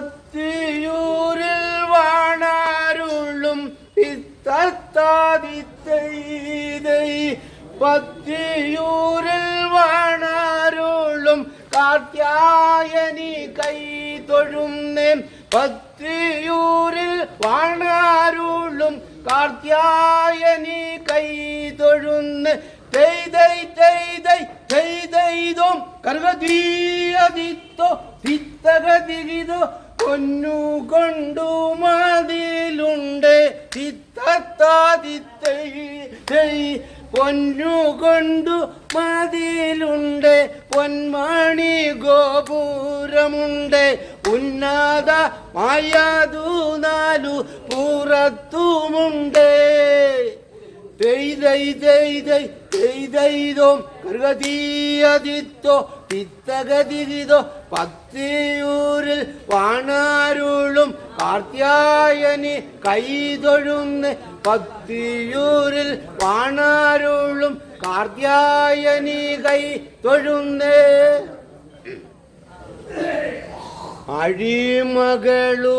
പത്തിയൂരിൽ വാണാരുള്ളും പിത്തത്താദിത്തൈതൈ പത്തിയൂരിൽ വാണാരുള്ളും കാർത്യായനി കൈ തൊഴുന്നേ. പത്തിയൂരിൽ വാണാരുള്ളും കാർത്യായനി കൈ തൊഴുന്ന്. തെയ്തൈ തെയ്തൈ തെയ്തൈതോം കർഗതീയതിത്തോ തിത്തകതിരിതോ പൊന്നു കൊണ്ടു മതിലുണ്ട്. തിത്തത്താതിത്തൈ പൊന്നു കൊണ്ടു മതിലുണ്ട്. പൊന്മണി ഗോപുരമുണ്ട്. ഉന്നത മായാതു നാലു പുറത്തുമുണ്ട്. തെയ്തൈ തെയ്തൈ തെയ്തൈതോം കർഗതീയതിത്തോ തിത്തഗതിരിതോ പത്തിയൂരിൽ വാണാരുളും കാർത്യായനി കൈതൊഴുന്ന് പത്തിയൂരിൽ വാണാരുളും കാർത്യായനി കൈ തൊഴുന്നേ.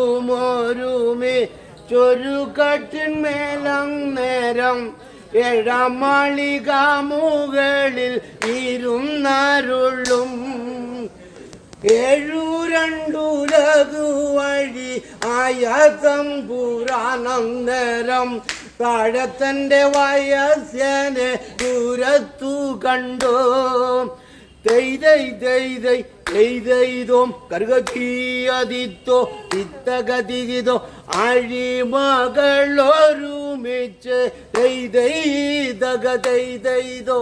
അഴിമകളുമൊരുമേ ചൊരുകട്ടിന്മേലം നേരം മാളിക മുകളിൽ ഇരുന്നരുളും. ഏഴു രണ്ടുലകു വഴി ആയ തമ്പുരാനം നേരം താഴത്തന്റെ വയസ്സനെ ദൂരത്തു കണ്ടോ. തെയ്തൈ തെയ്തൈ തെയ്തൈതോം കറുകീയതിത്തോ ഇത്തകതിരിതോ അഴിമകളൊരുമിച്ച് തെയ്തൈതക തെയ്തൈതോ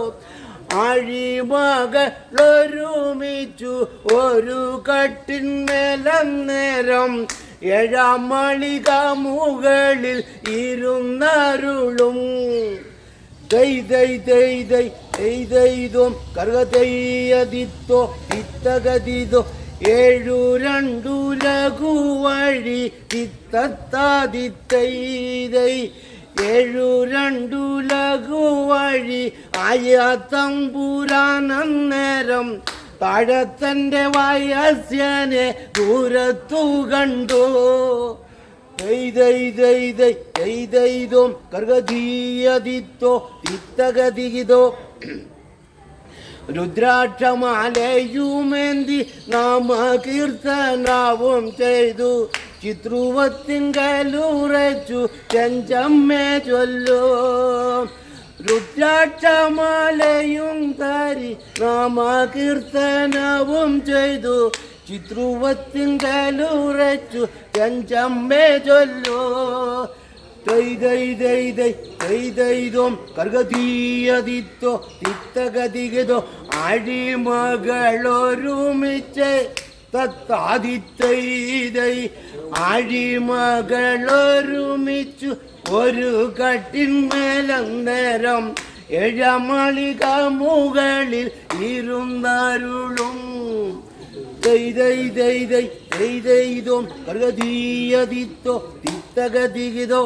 അഴിമകളൊരുമിച്ചു ഒരു കട്ടിന്മേലം നേരം ഏഴാം മളിക മുകളിൽ ഇരുന്നരുളും ും. കർഗതയ്യതിത്തോ ഇത്തഗതിതോ ഏഴു രണ്ടു ലഘു വഴി തിത്തത്താതിത്തൈതൈ ഏഴു രണ്ടു ലഘു വഴി ആയ തമ്പുരാനം നേരം താഴത്തന്റെ വയസ്യനെ ദൂരത്തു കണ്ടോ. ദൈതൈതൈതൈതൈതോം കർഗധീയതിത്തോ തിത്തഗതികിതോ രുദ്രാക്ഷമാലയുമേന്തി നാമ കീർത്തനാവും ചെയ്തു ചിത്രുവത്തിങ്കലുറച്ചു ചെഞ്ചമ്മേ ചൊല്ലോ. രുദ്രാക്ഷമാലയും കാരി നാമകീർത്തനവും ചെയ്തു. ചിത്രുവത്തിങ്കലുറച്ചു ചെഞ്ചമ്മേ ചൊല്ലോ. ദൈതൈതൈതൈതൈതൈതോം കർഗതീയതിത്തോ തിത്തഗതികതോ അഴിമകളൊരുമിച്ച് തത്താദിത്തൈതൈ അഴിമകളൊരുമിച്ചു ഒരു കട്ടിന്മേലന്നേരം എഴമളിക മുകളിൽ ഇരുന്നരുളും. കർഗതീയതിത്തോ തിത്തഗതികിതോ